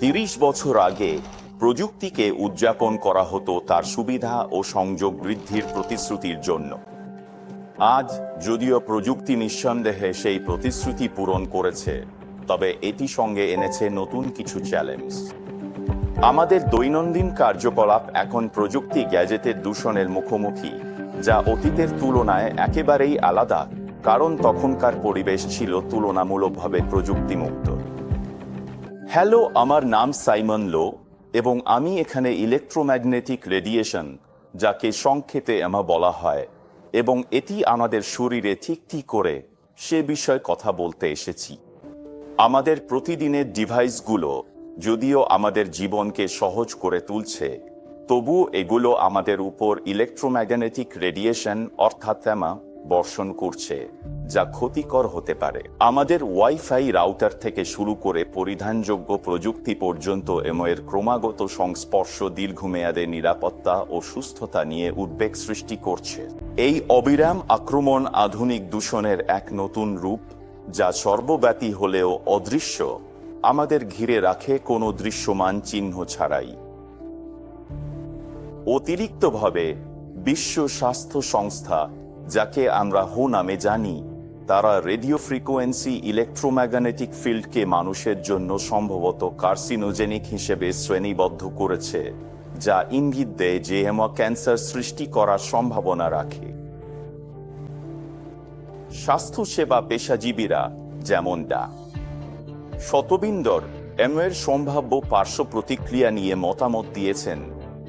তিরিশ বছর আগে প্রযুক্তিকে উদযাপন করা হতো তার সুবিধা ও সংযোগ বৃদ্ধির প্রতিশ্রুতির জন্য। আজ যদিও প্রযুক্তি নিঃসন্দেহে সেই প্রতিশ্রুতি পূরণ করেছে, তবে এটি সঙ্গে এনেছে নতুন কিছু চ্যালেঞ্জ। আমাদের দৈনন্দিন কার্যকলাপ এখন প্রযুক্তি গ্যাজেটের দূষণের মুখোমুখি, যা অতীতের তুলনায় একেবারেই আলাদা, কারণ তখনকার পরিবেশ ছিল তুলনামূলকভাবে প্রযুক্তিমুক্ত। হ্যালো, আমার নাম সাইমন লো এবং আমি এখানে ইলেকট্রোম্যাগনেটিক রেডিয়েশন, যাকে সংক্ষেপে এমা বলা হয়, এবং এটি আমাদের শরীরে ঠিক ঠিক করে সে বিষয়ে কথা বলতে এসেছি। আমাদের প্রতিদিনের ডিভাইসগুলো যদিও আমাদের জীবনকে সহজ করে তুলছে, তবু এগুলো আমাদের উপর ইলেকট্রোম্যাগনেটিক রেডিয়েশন, অর্থাৎ তেমা বর্ষণ করছে, যা ক্ষতিকর হতে পারে। আমাদের ওয়াইফাই রাউটার থেকে শুরু করে পরিধানযোগ্য প্রযুক্তি পর্যন্ত এময়ের ক্রমাগত সংস্পর্শ দীর্ঘমেয়াদে নিরাপত্তা ও সুস্থতা নিয়ে উদ্বেগ সৃষ্টি করছে। এই অবিরাম আক্রমণ আধুনিক দূষণের এক নতুন রূপ, যা সর্বব্যাপী হলেও অদৃশ্য, আমাদের ঘিরে রাখে কোনো দৃশ্যমান চিহ্ন ছাড়াই। অতিরিক্তভাবে, বিশ্ব স্বাস্থ্য সংস্থা যাকে আমরা হো নামে জানি, তারা রেডিও ফ্রিকোয়েন্সি ইলেকট্রোম্যাগনেটিক ফিল্ডকে মানুষের জন্য সম্ভবত কার্সিনোজেনিক হিসেবে শ্রেণীবদ্ধ করেছে, যা ইঙ্গিত দেয় যে হেমা ক্যান্সার সৃষ্টি করার সম্ভাবনা রাখে। স্বাস্থ্যসেবা পেশাজীবীরা যেমন ডা শতবিন্দর এমএর সম্ভাব্য পার্শ্ব প্রতিক্রিয়া নিয়ে মতামত দিয়েছেন,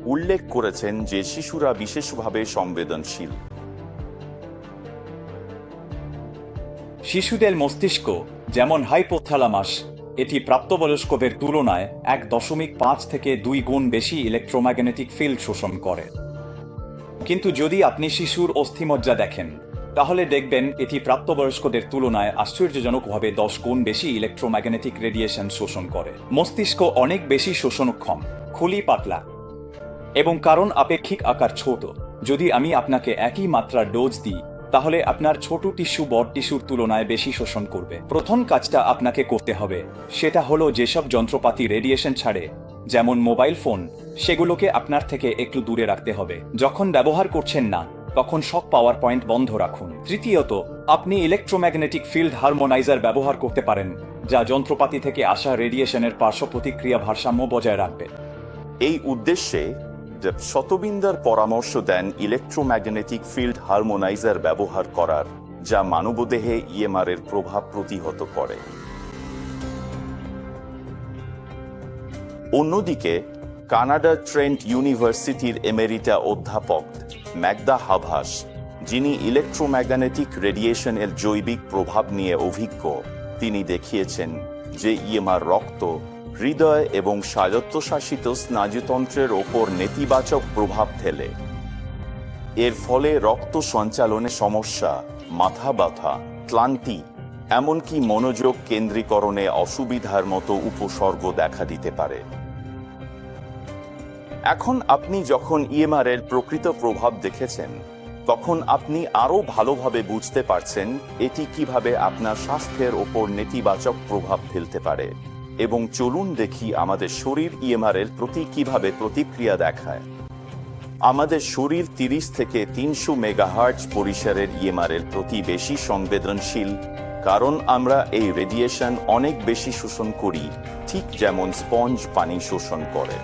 উল্লেখ করেছেন যে শিশুরা বিশেষভাবে সংবেদনশীল। শিশুদের মস্তিষ্ক, যেমন হাইপোথ্যালামাস, এটি প্রাপ্তবয়স্কদের তুলনায় এক দশমিক পাঁচ থেকে দুই গুণ বেশি ইলেকট্রোম্যাগনেটিক ফিল্ড শোষণ করে। কিন্তু যদি আপনি শিশুর অস্থিমজ্জা দেখেন, তাহলে দেখবেন এটি প্রাপ্তবয়স্কদের তুলনায় আশ্চর্যজনকভাবে দশ গুণ বেশি ইলেকট্রোম্যাগনেটিক রেডিয়েশন শোষণ করে। মস্তিষ্ক অনেক বেশি শোষণক্ষম, খুলি পাতলা, এবং কারণ আপেক্ষিক আকার ছোট। যদি আমি আপনাকে একই মাত্রার ডোজ দিই তাহলে আপনার ছোট টিস্যু বড় টিস্যুর তুলনায় বেশি শোষণ করবে। প্রথম কাজটা আপনাকে করতে হবে, সেটা হলো যেসব যন্ত্রপাতি রেডিয়েশন ছাড়ে, যেমন মোবাইল ফোন, সেগুলোকে আপনার থেকে একটু দূরে রাখতে হবে। যখন ব্যবহার করছেন না, তখন সব পাওয়ার পয়েন্ট বন্ধ রাখুন। তৃতীয়ত, আপনি ইলেকট্রোম্যাগনেটিক ফিল্ড হারমোনাইজার ব্যবহার করতে পারেন, যা যন্ত্রপাতি থেকে আসা রেডিয়েশনের পার্শ্ব প্রতিক্রিয়া ভারসাম্য বজায় রাখবে। এই উদ্দেশ্যে শতবিন্দার পরামর্শ দেন ইলেকট্রোম্যাগনেটিক ফিল্ড হারমোনাইজার ব্যবহার করার, যা মানবদেহে ইএমআর এর প্রভাব প্রতিহত করে। অন্যদিকে কানাডার ট্রেন্ট ইউনিভার্সিটির এমেরিটা অধ্যাপক ম্যাগদা হাভাস, যিনি ইলেকট্রোম্যাগনেটিক রেডিয়েশন এর জৈবিক প্রভাব নিয়ে অভিজ্ঞ, তিনি দেখিয়েছেন যে ইএমআর রক্ত হৃদয় এবং স্বায়ত্তশাসিত স্নায়ুতন্ত্রের ওপর নেতিবাচক প্রভাব ফেলে। এর ফলে রক্ত সঞ্চালনে সমস্যা, মাথা ব্যথা, ক্লান্তি, এমনকি মনোযোগ কেন্দ্রীকরণে অসুবিধার মতো উপসর্গ দেখা দিতে পারে। এখন আপনি যখন ইএমআর এর প্রকৃত প্রভাব দেখেছেন, তখন আপনি আরও ভালোভাবে বুঝতে পারছেন এটি কীভাবে আপনার স্বাস্থ্যের ওপর নেতিবাচক প্রভাব ফেলতে পারে। এবং চলুন দেখি আমাদের শরীর ইএমআর এর প্রতি কীভাবে প্রতিক্রিয়া দেখায়। আমাদের শরীর তিরিশ থেকে তিনশো মেগাহার্জ পরিসরের ইএমআর এর প্রতি বেশি সংবেদনশীল, কারণ আমরা এই রেডিয়েশন অনেক বেশি শোষণ করি, ঠিক যেমন স্পঞ্জ পানি শোষণ করে।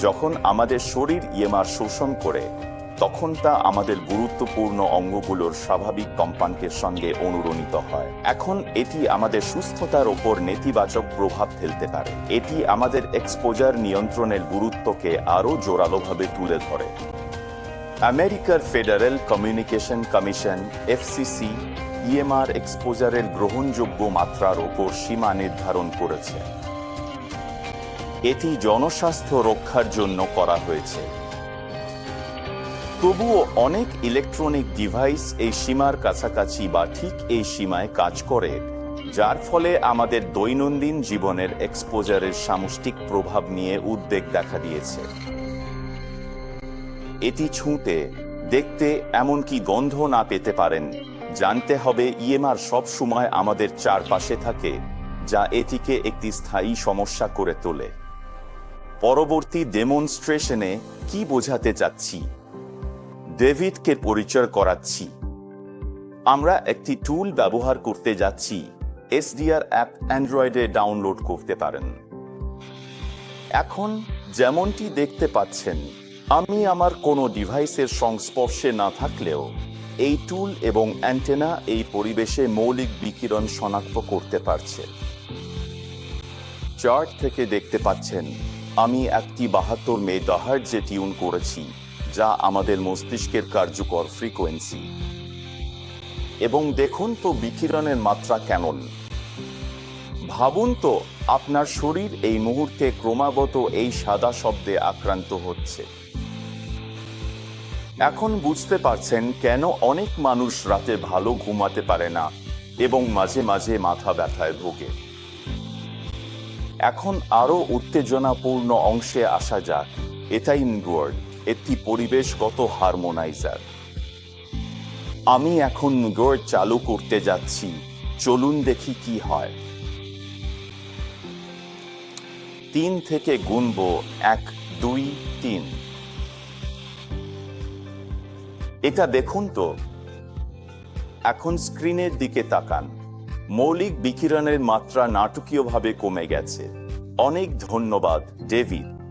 যখন আমাদের শরীর ইএমআর শোষণ করে তখন তা আমাদের গুরুত্বপূর্ণ অঙ্গগুলোর স্বাভাবিক কম্পাঙ্কের সঙ্গে অনুরণিত হয়। এখন এটি আমাদের সুস্থতার ওপর নেতিবাচক প্রভাব ফেলতে পারে। এটি আমাদের এক্সপোজার নিয়ন্ত্রণের গুরুত্বকে আরও জোরালোভাবে তুলে ধরে। আমেরিকার federal communication commission, FCC, EMR এক্সপোজারের গ্রহণযোগ্য মাত্রার ওপর সীমা নির্ধারণ করেছে। এটি জনস্বাস্থ্য রক্ষার জন্য করা হয়েছে। তবুও অনেক ইলেকট্রনিক ডিভাইস এই সীমার কাছাকাছি বা ঠিক এই সীমায় কাজ করে, যার ফলে আমাদের দৈনন্দিন জীবনের এক্সপোজারের সামষ্টিক প্রভাব নিয়ে উদ্বেগ দেখা দিয়েছে। এটি ছুঁতে, দেখতে এমনকি গন্ধ না পেতে পারেন। জানতে হবে ইএমআর সব সময় আমাদের চারপাশে থাকে, যা এটিকে একটি স্থায়ী সমস্যা করে তোলে। পরবর্তী ডেমনস্ট্রেশনে কি বোঝাতে চাচ্ছি? ডেভিডকে পরিচয় করাচ্ছি। আমরা একটি টুল ব্যবহার করতে যাচ্ছি। এসডিআর অ্যাপ অ্যান্ড্রয়েডে ডাউনলোড করতে পারেন। এখন যেমনটি দেখতে পাচ্ছেন, আমি আমার কোনো ডিভাইসের সংস্পর্শে না থাকলেও এই টুল এবং অ্যান্টেনা এই পরিবেশে মৌলিক বিকিরণ শনাক্ত করতে পারছে। চার্ট থেকে দেখতে পাচ্ছেন, আমি একটি বাহাত্তর মেগাহার্টজে টিউন করেছি। যা আমাদের মস্তিষ্কের কার্যকর ফ্রিকোয়েন্সি এবং দেখুন তো বিকিরণের মাত্রা কেমন। ভাবুন তো, আপনার শরীর এই মুহূর্তে ক্রমাগত এই সাদা শব্দে আক্রান্ত হচ্ছে। এখন বুঝতে পারছেন কেন অনেক মানুষ রাতে ভালো ঘুমাতে পারে না এবং মাঝে মাঝে মাথা ব্যথায় ভোগে। এখন আরও উত্তেজনাপূর্ণ অংশে আসা যাক, এটাই ইনওয়ার্ড একটি পরিবেশগত হারমোনাইজার। আমি এখন গোর্ড চালু করতে যাচ্ছি। চলুন দেখি কি হয়। তিন থেকে গুনব এক, দুই, তিন। এটা দেখুন তো। এখন স্ক্রিনের দিকে তাকান। মৌলিক বিকিরণের মাত্রা নাটকীয়ভাবে কমে গেছে। অনেক ধন্যবাদ, ডেভিড।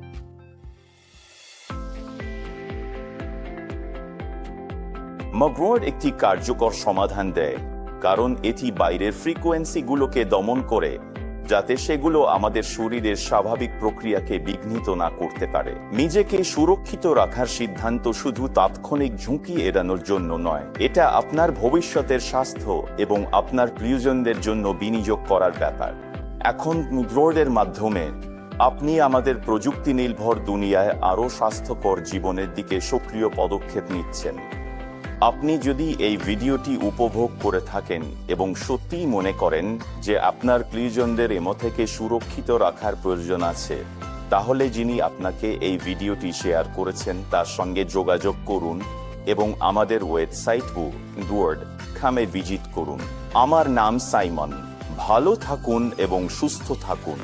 মগ্রোড একটি কার্যকর সমাধান দেয়, কারণ এটি বাইরের ফ্রিকোয়েন্সিগুলোকে দমন করে, যাতে সেগুলো আমাদের শরীরের স্বাভাবিক প্রক্রিয়াকে বিঘ্নিত না করতে পারে। নিজেকে সুরক্ষিত রাখার সিদ্ধান্ত শুধু তাৎক্ষণিক ঝুঁকি এড়ানোর জন্য নয়, এটা আপনার ভবিষ্যতের স্বাস্থ্য এবং আপনার প্রিয়জনদের জন্য বিনিয়োগ করার ব্যাপার। এখন মুদ্রোডের মাধ্যমে, আপনি আমাদের প্রযুক্তি নির্ভর দুনিয়ায় আরও স্বাস্থ্যকর জীবনের দিকে সক্রিয় পদক্ষেপ নিচ্ছেন। আপনি যদি এই ভিডিওটি উপভোগ করে থাকেন এবং সত্যিই মনে করেন যে আপনার প্রিয়জনদের এমো থেকে সুরক্ষিত রাখার প্রয়োজন আছে, তাহলে যিনি আপনাকে এই ভিডিওটি শেয়ার করেছেন তার সঙ্গে যোগাযোগ করুন এবং আমাদের ওয়েবসাইট ডুয়ার্ড খামে ভিজিট করুন। আমার নাম সাইমন। ভালো থাকুন এবং সুস্থ থাকুন।